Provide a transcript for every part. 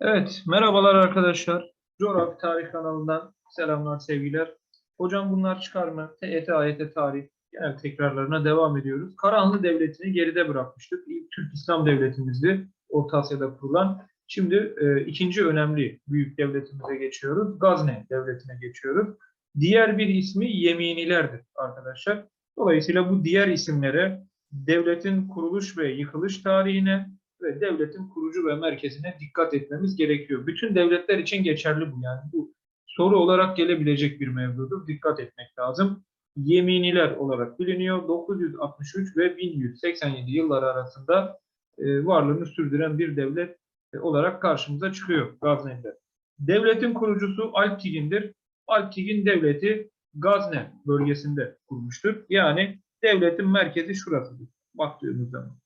Evet, merhabalar arkadaşlar. Coğrafi Tarih kanalından selamlar, sevgiler. Hocam bunlar çıkar mı? TET, AYT Tarih genel tekrarlarına devam ediyoruz. Karahanlı Devleti'ni geride bırakmıştık. İlk Türk İslam Devletimizdi Orta Asya'da kurulan. Şimdi e, ikinci önemli büyük devletimize geçiyoruz. Gazne Devleti'ne geçiyoruz. Diğer bir ismi Yeminilerdir arkadaşlar. Dolayısıyla bu diğer isimlere devletin kuruluş ve yıkılış tarihine ve devletin kurucu ve merkezine dikkat etmemiz gerekiyor. Bütün devletler için geçerli bu yani. Bu soru olarak gelebilecek bir mevzudur. Dikkat etmek lazım. Yeminiler olarak biliniyor. 963 ve 1187 yılları arasında e, varlığını sürdüren bir devlet e, olarak karşımıza çıkıyor Gazneliler. Devletin kurucusu Alptigin''dir. Alptigin devleti Gazne bölgesinde kurmuştur. Yani devletin merkezi şurasıdır. Baktığımız zaman.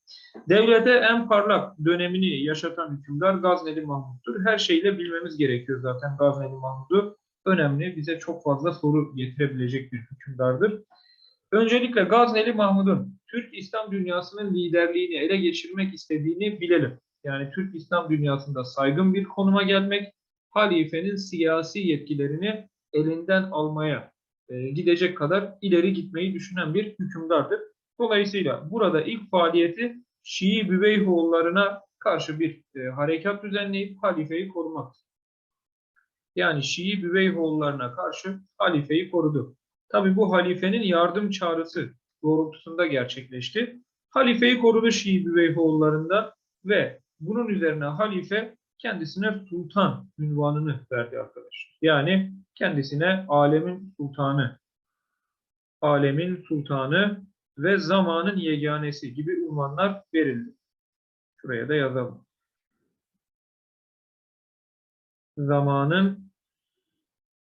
Devlete en parlak dönemini yaşatan hükümdar Gazneli Mahmut'tur. Her şeyle bilmemiz gerekiyor zaten Gazneli Mahmut'u. Önemli, bize çok fazla soru getirebilecek bir hükümdardır. Öncelikle Gazneli Mahmud'un Türk İslam dünyasının liderliğini ele geçirmek istediğini bilelim. Yani Türk İslam dünyasında saygın bir konuma gelmek, halifenin siyasi yetkilerini elinden almaya e, gidecek kadar ileri gitmeyi düşünen bir hükümdardır. Dolayısıyla burada ilk faaliyeti Şii Büveyhoğullarına karşı bir e, harekat düzenleyip halifeyi korumak. Yani Şii Büveyhoğullarına karşı halifeyi korudu. Tabi bu halifenin yardım çağrısı doğrultusunda gerçekleşti. Halifeyi korudu Şii Büveyhoğullarında ve bunun üzerine halife kendisine sultan ünvanını verdi arkadaşlar. Yani kendisine alemin sultanı, alemin sultanı ve zamanın yeganesi gibi unvanlar verildi. Şuraya da yazalım. Zamanın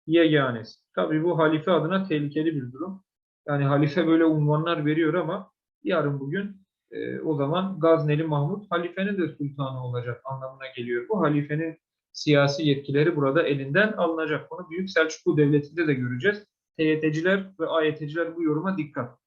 yeganesi. Tabii bu halife adına tehlikeli bir durum. Yani halife böyle unvanlar veriyor ama yarın bugün e, o zaman Gazneli Mahmut halifenin de sultanı olacak anlamına geliyor. Bu halifenin siyasi yetkileri burada elinden alınacak. Bunu Büyük Selçuklu Devleti'nde de göreceğiz. TYT'ciler ve AYT'ciler bu yoruma dikkat.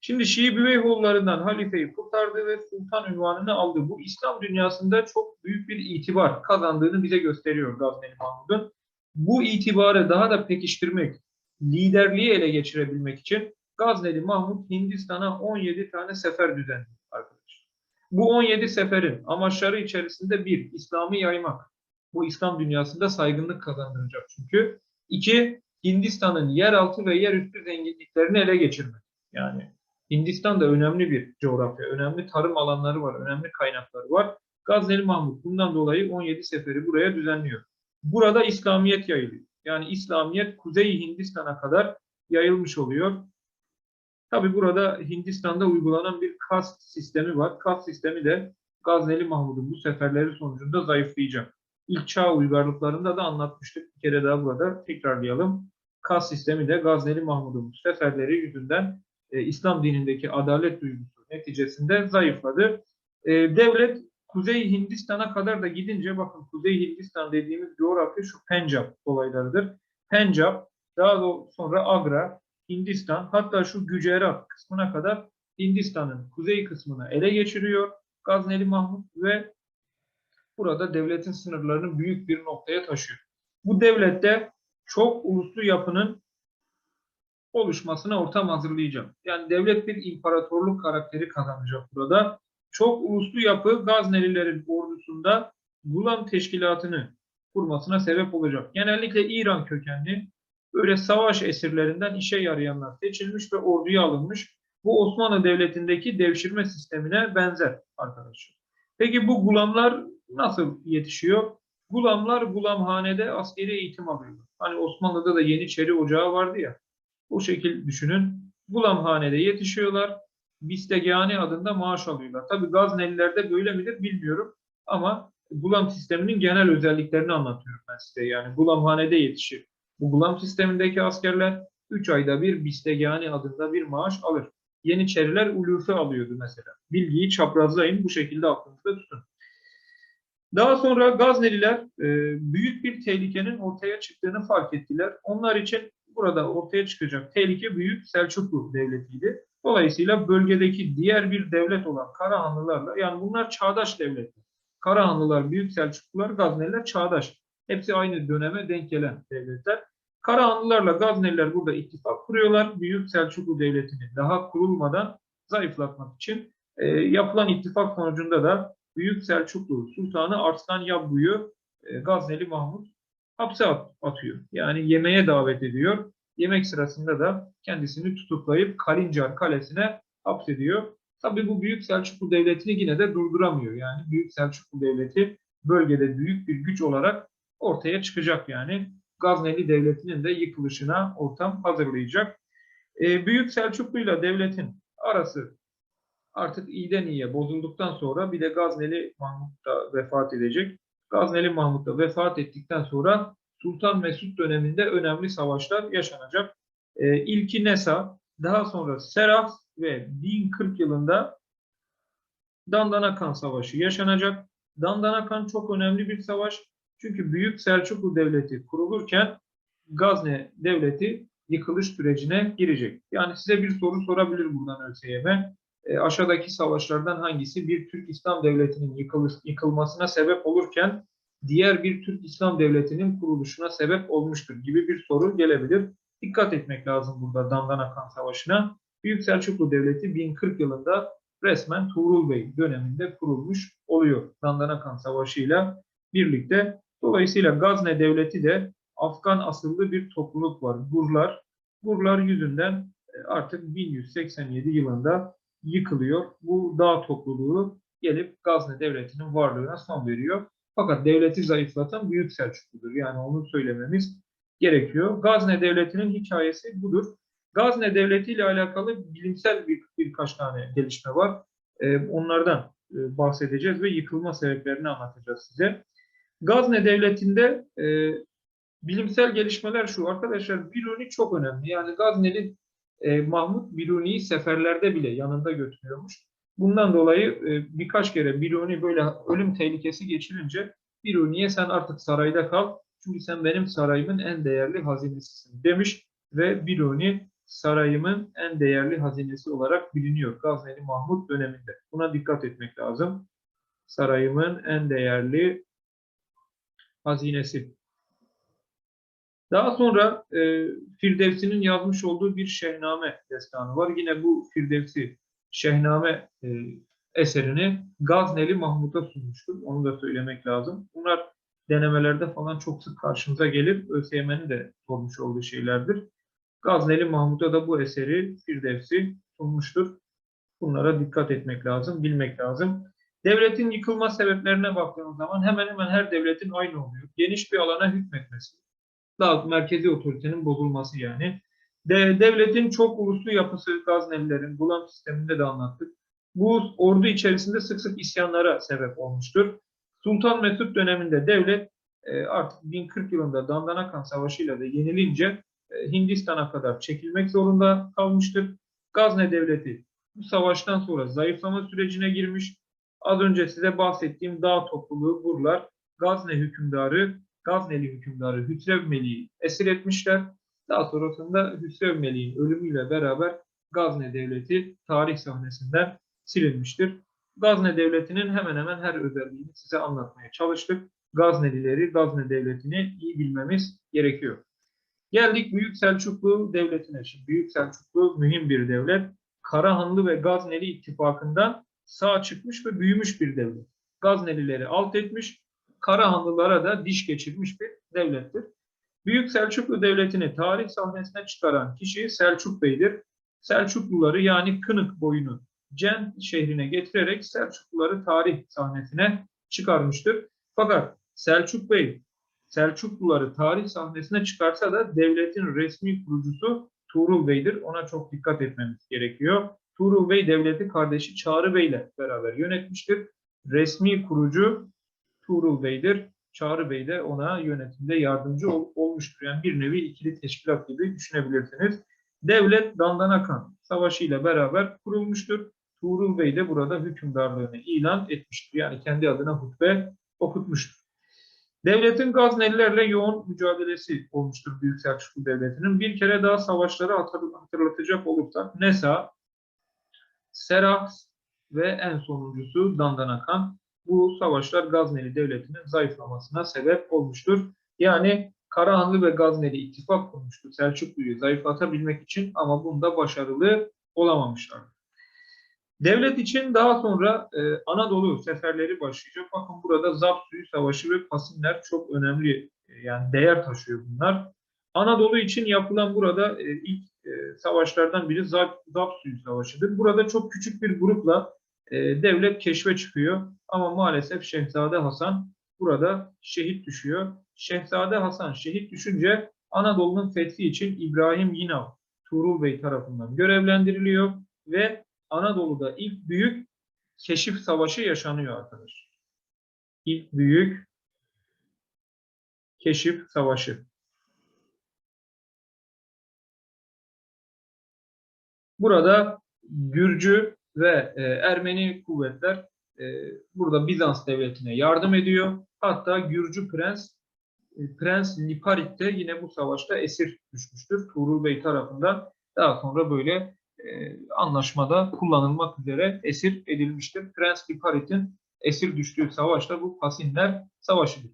Şimdi Şii Büveyhoğullarından halifeyi kurtardı ve sultan ünvanını aldı. Bu İslam dünyasında çok büyük bir itibar kazandığını bize gösteriyor Gazneli Mahmud'un. Bu itibarı daha da pekiştirmek, liderliği ele geçirebilmek için Gazneli Mahmud Hindistan'a 17 tane sefer düzenledi arkadaşlar. Bu 17 seferin amaçları içerisinde bir, İslam'ı yaymak. Bu İslam dünyasında saygınlık kazandıracak çünkü. İki, Hindistan'ın yeraltı ve yerüstü zenginliklerini ele geçirmek. Yani Hindistan da önemli bir coğrafya, önemli tarım alanları var, önemli kaynakları var. Gazneli Mahmut bundan dolayı 17 seferi buraya düzenliyor. Burada İslamiyet yayılıyor. Yani İslamiyet Kuzey Hindistan'a kadar yayılmış oluyor. Tabi burada Hindistan'da uygulanan bir kast sistemi var. Kast sistemi de Gazneli Mahmud'un bu seferleri sonucunda zayıflayacak. İlk çağ uygarlıklarında da anlatmıştık. Bir kere daha burada tekrarlayalım. Kast sistemi de Gazneli Mahmud'un seferleri yüzünden e, İslam dinindeki adalet duygusu neticesinde zayıfladı. E, devlet Kuzey Hindistan'a kadar da gidince bakın Kuzey Hindistan dediğimiz coğrafya şu Pencap olaylarıdır. Pencap, daha sonra Agra, Hindistan hatta şu Gücerat kısmına kadar Hindistan'ın kuzey kısmını ele geçiriyor Gazneli Mahmut ve burada devletin sınırlarını büyük bir noktaya taşıyor. Bu devlette çok uluslu yapının oluşmasına ortam hazırlayacağım. Yani devlet bir imparatorluk karakteri kazanacak burada. Çok uluslu yapı Gaznelilerin ordusunda Gulam teşkilatını kurmasına sebep olacak. Genellikle İran kökenli böyle savaş esirlerinden işe yarayanlar seçilmiş ve orduya alınmış. Bu Osmanlı Devleti'ndeki devşirme sistemine benzer arkadaşlar. Peki bu gulamlar nasıl yetişiyor? Gulamlar gulamhanede askeri eğitim alıyor. Hani Osmanlı'da da Yeniçeri Ocağı vardı ya. Bu şekil düşünün. Gulamhanede yetişiyorlar. Bistegani adında maaş alıyorlar. Tabi Gaznelilerde böyle midir bilmiyorum. Ama gulam sisteminin genel özelliklerini anlatıyorum ben size. Yani gulamhanede yetişir. Bu gulam sistemindeki askerler 3 ayda bir Bistegani adında bir maaş alır. Yeniçeriler ulufe alıyordu mesela. Bilgiyi çaprazlayın bu şekilde aklınızda tutun. Daha sonra Gazneliler e, büyük bir tehlikenin ortaya çıktığını fark ettiler. Onlar için burada ortaya çıkacak tehlike büyük Selçuklu devletiydi. Dolayısıyla bölgedeki diğer bir devlet olan Karahanlılarla yani bunlar çağdaş devletler. Karahanlılar, Büyük Selçuklular, Gazneliler çağdaş. Hepsi aynı döneme denk gelen devletler. Karahanlılarla Gazneliler burada ittifak kuruyorlar. Büyük Selçuklu Devleti'ni daha kurulmadan zayıflatmak için e, yapılan ittifak sonucunda da Büyük Selçuklu Sultanı Arslan Yablu'yu e, Gazneli Mahmut hapse at- atıyor. Yani yemeğe davet ediyor. Yemek sırasında da kendisini tutuklayıp Kalincar Kalesi'ne hapsediyor. Tabii bu Büyük Selçuklu Devleti'ni yine de durduramıyor. Yani Büyük Selçuklu Devleti bölgede büyük bir güç olarak ortaya çıkacak yani. Gazneli Devleti'nin de yıkılışına ortam hazırlayacak. Ee, Büyük Selçuklu'yla devletin arası artık iyiden iyiye bozulduktan sonra bir de Gazneli Mahmut da vefat edecek. Gazneli Mahmut da vefat ettikten sonra Sultan Mesut döneminde önemli savaşlar yaşanacak. Ee, ilki Nesa, daha sonra Seraf ve 1040 yılında Dandanakan Savaşı yaşanacak. Dandanakan çok önemli bir savaş. Çünkü Büyük Selçuklu Devleti kurulurken Gazne Devleti yıkılış sürecine girecek. Yani size bir soru sorabilir buradan ÖSYM. E, aşağıdaki savaşlardan hangisi bir Türk İslam Devleti'nin yıkılış, yıkılmasına sebep olurken diğer bir Türk İslam Devleti'nin kuruluşuna sebep olmuştur gibi bir soru gelebilir. Dikkat etmek lazım burada Dandanakan Savaşı'na. Büyük Selçuklu Devleti 1040 yılında resmen Tuğrul Bey döneminde kurulmuş oluyor. Dandanakan Savaşı ile birlikte. Dolayısıyla Gazne Devleti de Afgan asıllı bir topluluk var. Gurlar. Gurlar yüzünden e, artık 1187 yılında yıkılıyor. Bu dağ topluluğu gelip Gazne Devleti'nin varlığına son veriyor. Fakat devleti zayıflatan Büyük Selçukludur. Yani onu söylememiz gerekiyor. Gazne Devleti'nin hikayesi budur. Gazne Devleti ile alakalı bilimsel bir, birkaç tane gelişme var. Ee, onlardan e, bahsedeceğiz ve yıkılma sebeplerini anlatacağız size. Gazne Devleti'nde e, bilimsel gelişmeler şu. Arkadaşlar Biruni çok önemli. Yani Gazneli e, Mahmut Biruni'yi seferlerde bile yanında götürüyormuş. Bundan dolayı e, birkaç kere Biruni böyle ölüm tehlikesi geçirince Biruni'ye sen artık sarayda kal. Çünkü sen benim sarayımın en değerli hazinesisin demiş ve Biruni sarayımın en değerli hazinesi olarak biliniyor Gazneli Mahmut döneminde. Buna dikkat etmek lazım. Sarayımın en değerli hazinesi. Daha sonra e, Firdevsi'nin yazmış olduğu bir Şehname destanı var. Yine bu Firdevsi Şehname e, eserini Gazneli Mahmut'a sunmuştur. Onu da söylemek lazım. Bunlar denemelerde falan çok sık karşımıza gelir. ÖSYM'nin de sormuş olduğu şeylerdir. Gazneli Mahmut'a da bu eseri Firdevsi sunmuştur. Bunlara dikkat etmek lazım, bilmek lazım. Devletin yıkılma sebeplerine baktığımız zaman hemen hemen her devletin aynı oluyor. Geniş bir alana hükmetmesi. Daha merkezi otoritenin bozulması yani. De, devletin çok uluslu yapısı Gaznelilerin Gulam sisteminde de anlattık. Bu ordu içerisinde sık sık isyanlara sebep olmuştur. Sultan Mesut döneminde devlet e, artık 1040 yılında Dandanakan Savaşı'yla da yenilince e, Hindistan'a kadar çekilmek zorunda kalmıştır. Gazne Devleti bu savaştan sonra zayıflama sürecine girmiş. Az önce size bahsettiğim dağ topluluğu Burlar, Gazne hükümdarı, Gazneli hükümdarı Hüsrev Meli'yi esir etmişler. Daha sonrasında Hüsrev Meli'nin ölümüyle beraber Gazne Devleti tarih sahnesinden silinmiştir. Gazne Devleti'nin hemen hemen her özelliğini size anlatmaya çalıştık. Gaznelileri, Gazne Devleti'ni iyi bilmemiz gerekiyor. Geldik Büyük Selçuklu Devleti'ne. Şimdi Büyük Selçuklu mühim bir devlet. Karahanlı ve Gazneli ittifakından sağ çıkmış ve büyümüş bir devlet. Gaznelileri alt etmiş, Karahanlılara da diş geçirmiş bir devlettir. Büyük Selçuklu Devleti'ni tarih sahnesine çıkaran kişi Selçuk Bey'dir. Selçukluları yani Kınık boyunu Cen şehrine getirerek Selçukluları tarih sahnesine çıkarmıştır. Fakat Selçuk Bey Selçukluları tarih sahnesine çıkarsa da devletin resmi kurucusu Tuğrul Bey'dir. Ona çok dikkat etmemiz gerekiyor. Tuğrul Bey devleti kardeşi Çağrı Bey ile beraber yönetmiştir. Resmi kurucu Tuğrul Bey'dir. Çağrı Bey de ona yönetimde yardımcı ol, olmuştur. Yani bir nevi ikili teşkilat gibi düşünebilirsiniz. Devlet Dandanakan Savaşı ile beraber kurulmuştur. Tuğrul Bey de burada hükümdarlığını ilan etmiştir. Yani kendi adına hutbe okutmuştur. Devletin Gaznelilerle yoğun mücadelesi olmuştur Büyük Selçuklu Devleti'nin. Bir kere daha savaşları hatırlatacak olursak Nesa, Seraks ve en sonuncusu Dandanakan. Bu savaşlar Gazneli Devleti'nin zayıflamasına sebep olmuştur. Yani Karahanlı ve Gazneli ittifak kurmuştu Selçuklu'yu zayıflatabilmek için ama bunda başarılı olamamışlar. Devlet için daha sonra e, Anadolu seferleri başlayacak. Bakın burada Zapsuyu Savaşı ve Pasinler çok önemli e, yani değer taşıyor bunlar. Anadolu için yapılan burada e, ilk e, savaşlardan biri Zap, Zapsuyu Savaşı'dır. Burada çok küçük bir grupla e, devlet keşfe çıkıyor ama maalesef Şehzade Hasan burada şehit düşüyor. Şehzade Hasan şehit düşünce Anadolu'nun fethi için İbrahim Yinav Tuğrul Bey tarafından görevlendiriliyor ve Anadolu'da ilk büyük keşif savaşı yaşanıyor arkadaşlar. İlk büyük keşif savaşı. Burada Gürcü ve e, Ermeni kuvvetler e, burada Bizans devletine yardım ediyor. Hatta Gürcü prens e, Prens Liparit de yine bu savaşta esir düşmüştür. Tuğrul Bey tarafından daha sonra böyle e, anlaşmada kullanılmak üzere esir edilmiştir. Prens Liparit'in esir düştüğü savaşta bu Pasinler Savaşı'dır.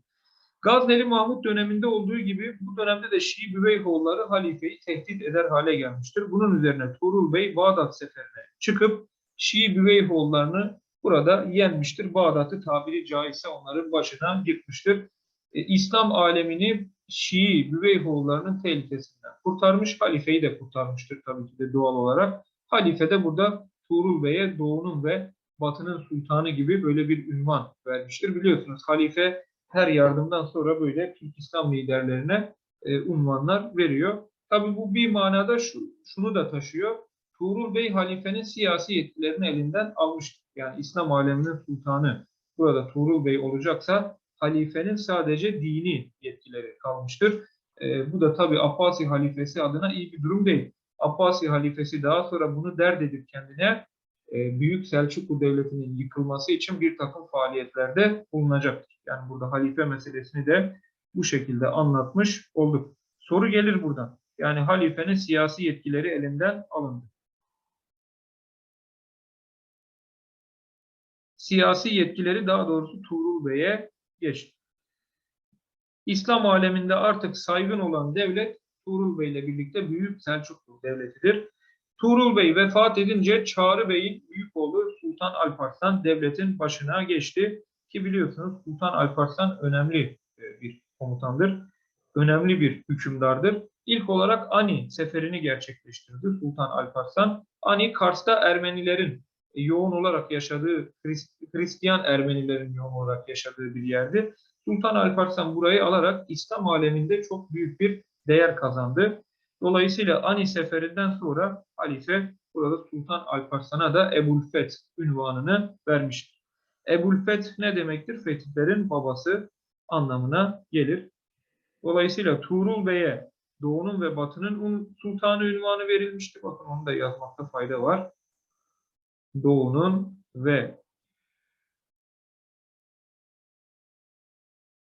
Gazneli Mahmut döneminde olduğu gibi bu dönemde de Şii Büveyhoğulları halifeyi tehdit eder hale gelmiştir. Bunun üzerine Tuğrul Bey Bağdat seferine çıkıp Şii Büveyhoğullarını burada yenmiştir. Bağdat'ı tabiri caizse onların başına yıkmıştır. E, İslam alemini Şii Büveyhoğullarının tehlikesinden kurtarmış. Halifeyi de kurtarmıştır tabii ki de doğal olarak. Halife de burada Tuğrul Bey'e Doğu'nun ve Batı'nın sultanı gibi böyle bir ünvan vermiştir. Biliyorsunuz halife her yardımdan sonra böyle Türk İslam liderlerine e, unvanlar veriyor. Tabii bu bir manada şu, şunu da taşıyor. Tuğrul Bey halifenin siyasi yetkilerini elinden almıştır. Yani İslam aleminin sultanı burada Tuğrul Bey olacaksa halifenin sadece dini yetkileri kalmıştır. E, bu da tabii Abbasi halifesi adına iyi bir durum değil. Abbasi halifesi daha sonra bunu dert edip kendine e, Büyük Selçuklu Devleti'nin yıkılması için bir takım faaliyetlerde bulunacaktır. Yani burada halife meselesini de bu şekilde anlatmış olduk. Soru gelir buradan. Yani halifenin siyasi yetkileri elinden alındı. Siyasi yetkileri daha doğrusu Tuğrul Bey'e geçti. İslam aleminde artık saygın olan devlet Tuğrul Bey ile birlikte Büyük Selçuklu Devleti'dir. Tuğrul Bey vefat edince Çağrı Bey'in büyük oğlu Sultan Alparslan devletin başına geçti. Ki biliyorsunuz Sultan Alparslan önemli e, bir komutandır. Önemli bir hükümdardır. İlk olarak Ani seferini gerçekleştirdi Sultan Alparslan. Ani Kars'ta Ermenilerin yoğun olarak yaşadığı, Hristiyan Ermenilerin yoğun olarak yaşadığı bir yerdi. Sultan Alparslan burayı alarak İslam aleminde çok büyük bir değer kazandı. Dolayısıyla Ani seferinden sonra halife burada Sultan Alparslan'a da Ebulfet ünvanını vermiştir. Ebulfet ne demektir? Fetihlerin babası anlamına gelir. Dolayısıyla Tuğrul Bey'e Doğu'nun ve Batı'nın sultanı ünvanı verilmişti. Bakın onu da yazmakta fayda var. Doğu'nun ve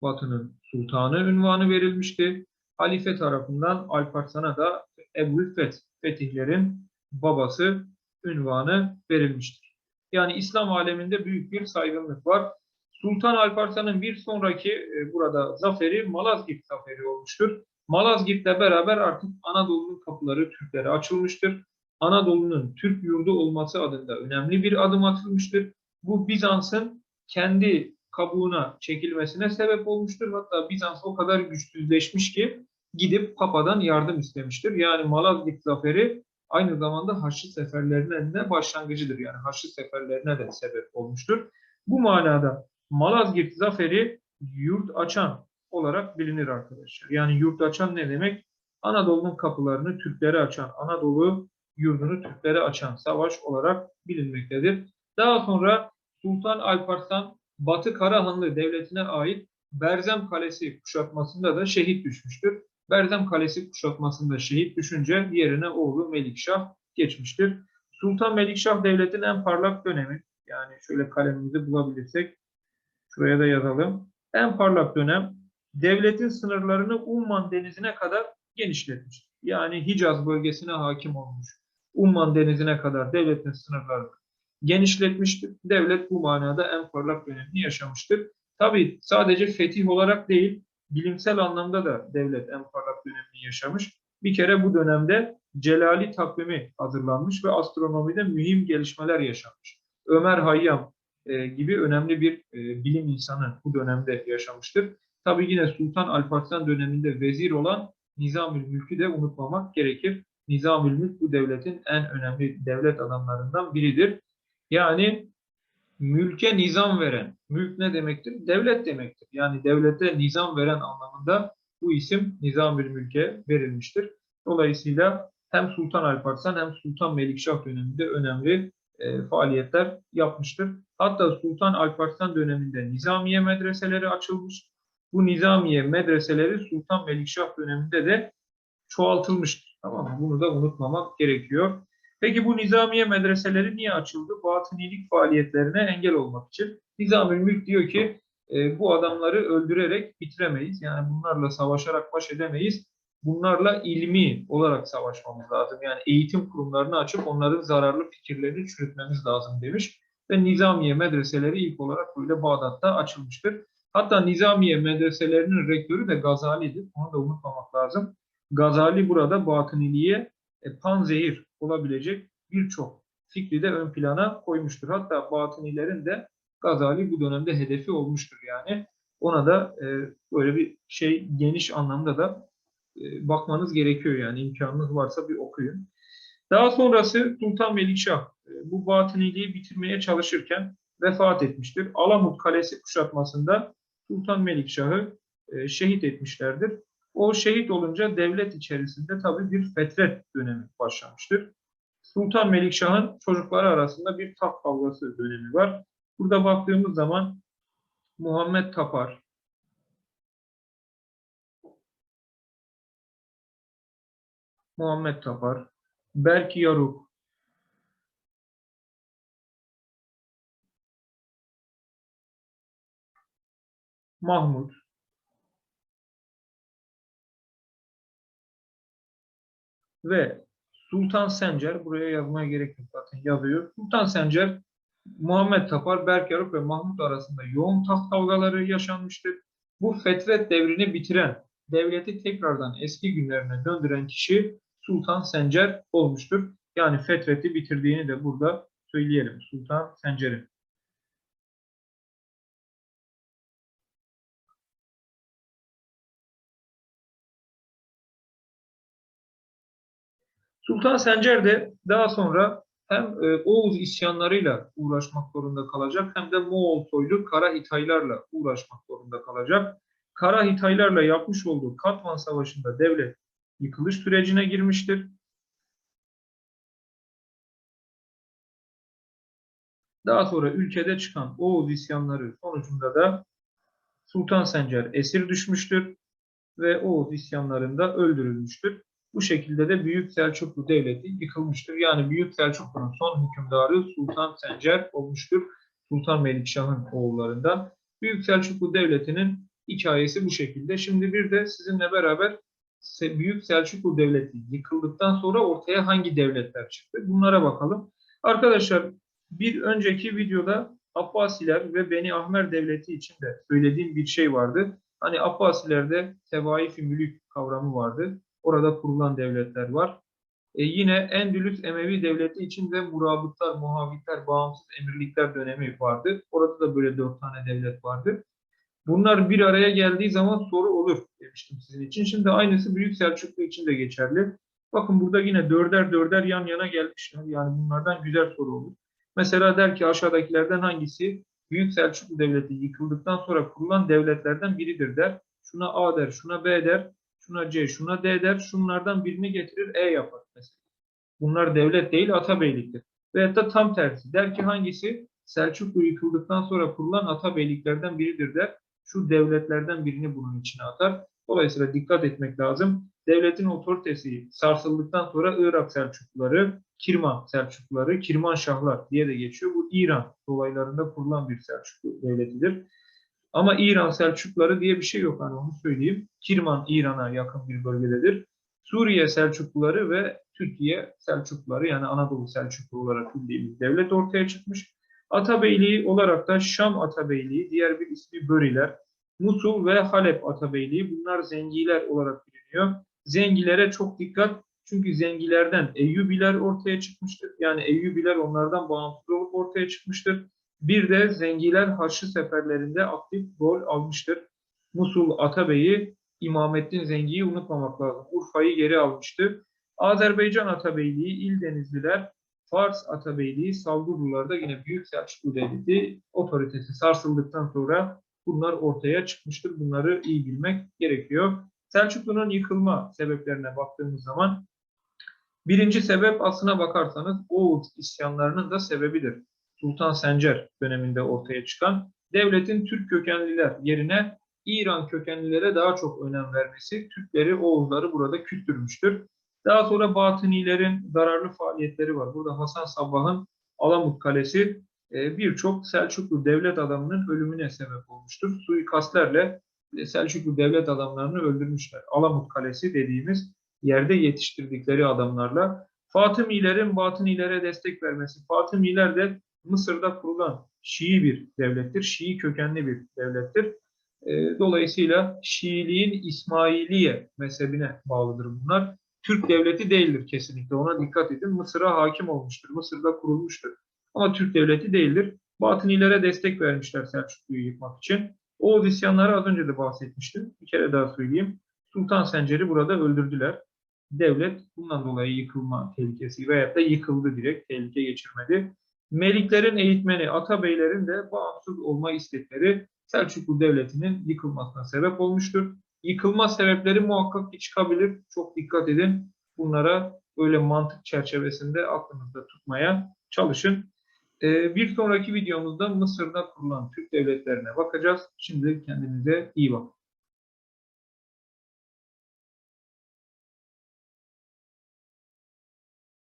Batı'nın sultanı ünvanı verilmişti. Halife tarafından Alparslan'a da Ebu Feth, Fetihlerin babası ünvanı verilmiştir. Yani İslam aleminde büyük bir saygınlık var. Sultan Alparslan'ın bir sonraki e, burada zaferi Malazgirt zaferi olmuştur. Malazgirt'le beraber artık Anadolu'nun kapıları Türklere açılmıştır. Anadolu'nun Türk yurdu olması adında önemli bir adım atılmıştır. Bu Bizans'ın kendi kabuğuna çekilmesine sebep olmuştur. Hatta Bizans o kadar güçsüzleşmiş ki gidip Papa'dan yardım istemiştir. Yani Malazgirt zaferi aynı zamanda Haçlı seferlerinin de başlangıcıdır. Yani Haçlı seferlerine de sebep olmuştur. Bu manada Malazgirt zaferi yurt açan olarak bilinir arkadaşlar. Yani yurt açan ne demek? Anadolu'nun kapılarını Türklere açan, Anadolu yurdunu Türklere açan savaş olarak bilinmektedir. Daha sonra Sultan Alparslan Batı Karahanlı Devleti'ne ait Berzem Kalesi kuşatmasında da şehit düşmüştür. Berzem Kalesi kuşatmasında şehit düşünce yerine oğlu Melikşah geçmiştir. Sultan Melikşah Devleti'nin en parlak dönemi, yani şöyle kalemimizi bulabilirsek şuraya da yazalım. En parlak dönem devletin sınırlarını Umman Denizi'ne kadar genişletmiş. Yani Hicaz bölgesine hakim olmuş. Umman Denizi'ne kadar devletin sınırlarını genişletmiştir. Devlet bu manada en parlak dönemini yaşamıştır. Tabii sadece fetih olarak değil, bilimsel anlamda da devlet en parlak dönemini yaşamış. Bir kere bu dönemde Celali takvimi hazırlanmış ve astronomide mühim gelişmeler yaşanmış. Ömer Hayyam e, gibi önemli bir e, bilim insanı bu dönemde yaşamıştır. Tabii yine Sultan Alparslan döneminde vezir olan Nizamül Mülk'ü de unutmamak gerekir. Nizamül Mülk bu devletin en önemli devlet adamlarından biridir. Yani mülke nizam veren, mülk ne demektir? Devlet demektir. Yani devlete nizam veren anlamında bu isim Nizamül Mülk'e verilmiştir. Dolayısıyla hem Sultan Alparslan hem Sultan Melikşah döneminde önemli e, faaliyetler yapmıştır. Hatta Sultan Alparslan döneminde Nizamiye medreseleri açılmış. Bu Nizamiye medreseleri Sultan Melikşah döneminde de çoğaltılmıştır. Tamam mı? Bunu da unutmamak gerekiyor. Peki bu Nizamiye medreseleri niye açıldı? Batınilik faaliyetlerine engel olmak için. Nizamül Mülk diyor ki e, bu adamları öldürerek bitiremeyiz. Yani bunlarla savaşarak baş edemeyiz. Bunlarla ilmi olarak savaşmamız lazım. Yani eğitim kurumlarını açıp onların zararlı fikirlerini çürütmemiz lazım demiş. Ve Nizamiye medreseleri ilk olarak böyle Bağdat'ta açılmıştır. Hatta Nizamiye medreselerinin rektörü de Gazali'dir. Onu da unutmamak lazım. Gazali burada batıniliğe e, panzehir olabilecek birçok fikri de ön plana koymuştur. Hatta batınilerin de Gazali bu dönemde hedefi olmuştur yani. Ona da e, böyle bir şey geniş anlamda da e, bakmanız gerekiyor yani imkanınız varsa bir okuyun. Daha sonrası Sultan Melikşah e, bu batıniliği bitirmeye çalışırken vefat etmiştir. Alamut Kalesi kuşatmasında Sultan Melikşah'ı şehit etmişlerdir. O şehit olunca devlet içerisinde tabii bir fetret dönemi başlamıştır. Sultan Melikşah'ın çocukları arasında bir taht kavgası dönemi var. Burada baktığımız zaman Muhammed Tapar, Muhammed Tapar, Berk Yaruk, Mahmut, ve Sultan Sencer, buraya yazmaya gerek yok zaten yazıyor. Sultan Sencer, Muhammed Tapar, Berk Yaruk ve Mahmut arasında yoğun taht kavgaları yaşanmıştır. Bu fetret devrini bitiren, devleti tekrardan eski günlerine döndüren kişi Sultan Sencer olmuştur. Yani fetreti bitirdiğini de burada söyleyelim. Sultan Sencer'in. Sultan Sencer de daha sonra hem e, Oğuz isyanlarıyla uğraşmak zorunda kalacak hem de Moğol soylu Kara Hitaylarla uğraşmak zorunda kalacak. Kara Hitaylarla yapmış olduğu Katman Savaşı'nda devlet yıkılış sürecine girmiştir. Daha sonra ülkede çıkan Oğuz isyanları sonucunda da Sultan Sencer esir düşmüştür ve Oğuz isyanlarında öldürülmüştür. Bu şekilde de Büyük Selçuklu Devleti yıkılmıştır. Yani Büyük Selçuklu'nun son hükümdarı Sultan Sencer olmuştur. Sultan Melikşah'ın oğullarından. Büyük Selçuklu Devleti'nin hikayesi bu şekilde. Şimdi bir de sizinle beraber Büyük Selçuklu Devleti yıkıldıktan sonra ortaya hangi devletler çıktı? Bunlara bakalım. Arkadaşlar bir önceki videoda Abbasiler ve Beni Ahmer Devleti için de söylediğim bir şey vardı. Hani Abbasilerde tevaif-i mülük kavramı vardı. Orada kurulan devletler var. E yine Endülüs Emevi Devleti için de murabıtlar, muhavitler, bağımsız emirlikler dönemi vardı. Orada da böyle dört tane devlet vardı. Bunlar bir araya geldiği zaman soru olur demiştim sizin için. Şimdi aynısı Büyük Selçuklu için de geçerli. Bakın burada yine dörder dörder yan yana gelmişler. Yani bunlardan güzel soru olur. Mesela der ki aşağıdakilerden hangisi Büyük Selçuklu Devleti yıkıldıktan sonra kurulan devletlerden biridir der. Şuna A der, şuna B der, şuna C, şuna D der. Şunlardan birini getirir E yapar mesela. Bunlar devlet değil atabeyliktir. Veyahut da tam tersi. Der ki hangisi Selçuklu yıkıldıktan sonra kurulan atabeyliklerden biridir der. Şu devletlerden birini bunun içine atar. Dolayısıyla dikkat etmek lazım. Devletin otoritesi sarsıldıktan sonra Irak Selçukluları, Kirman Selçukluları, Kirman Şahlar diye de geçiyor. Bu İran dolaylarında kurulan bir Selçuklu devletidir. Ama İran Selçukluları diye bir şey yok hani onu söyleyeyim. Kirman İran'a yakın bir bölgededir. Suriye Selçukluları ve Türkiye Selçukluları yani Anadolu Selçuklu olarak bildiğimiz devlet ortaya çıkmış. Atabeyliği olarak da Şam Atabeyliği, diğer bir ismi Böriler, Musul ve Halep Atabeyliği bunlar Zengiler olarak biliniyor. Zengilere çok dikkat çünkü Zengilerden Eyyubiler ortaya çıkmıştır. Yani Eyyubiler onlardan bağımsız olup ortaya çıkmıştır. Bir de Zengiler Haçlı seferlerinde aktif rol almıştır. Musul Atabey'i İmamettin Zengi'yi unutmamak lazım. Urfa'yı geri almıştı. Azerbaycan Atabeyliği, İldenizliler, Fars Atabeyliği, Salgurlular'da yine Büyük Selçuklu Devleti otoritesi sarsıldıktan sonra bunlar ortaya çıkmıştır. Bunları iyi bilmek gerekiyor. Selçuklu'nun yıkılma sebeplerine baktığımız zaman birinci sebep aslına bakarsanız Oğuz isyanlarının da sebebidir. Sultan Sencer döneminde ortaya çıkan devletin Türk kökenliler yerine İran kökenlilere daha çok önem vermesi Türkleri, Oğuzları burada küstürmüştür. Daha sonra Batınilerin zararlı faaliyetleri var. Burada Hasan Sabbah'ın Alamut Kalesi e, birçok Selçuklu devlet adamının ölümüne sebep olmuştur. Suikastlerle e, Selçuklu devlet adamlarını öldürmüşler. Alamut Kalesi dediğimiz yerde yetiştirdikleri adamlarla. Fatımilerin Batınilere destek vermesi. Fatımiler de Mısır'da kurulan Şii bir devlettir. Şii kökenli bir devlettir. E, Dolayısıyla Şiiliğin İsmailiye mezhebine bağlıdır bunlar. Türk devleti değildir kesinlikle. Ona dikkat edin. Mısır'a hakim olmuştur. Mısır'da kurulmuştur. Ama Türk devleti değildir. Batınilere destek vermişler Selçuklu'yu yıkmak için. Oğuz isyanları az önce de bahsetmiştim. Bir kere daha söyleyeyim. Sultan Sencer'i burada öldürdüler. Devlet bundan dolayı yıkılma tehlikesi veyahut da yıkıldı direkt. Tehlike geçirmedi. Meliklerin eğitmeni, Atabeylerin de bağımsız olma istekleri Selçuklu Devleti'nin yıkılmasına sebep olmuştur. Yıkılma sebepleri muhakkak ki çıkabilir. Çok dikkat edin. Bunlara öyle mantık çerçevesinde aklınızda tutmaya çalışın. Ee, bir sonraki videomuzda Mısır'da kurulan Türk devletlerine bakacağız. Şimdi kendinize iyi bakın.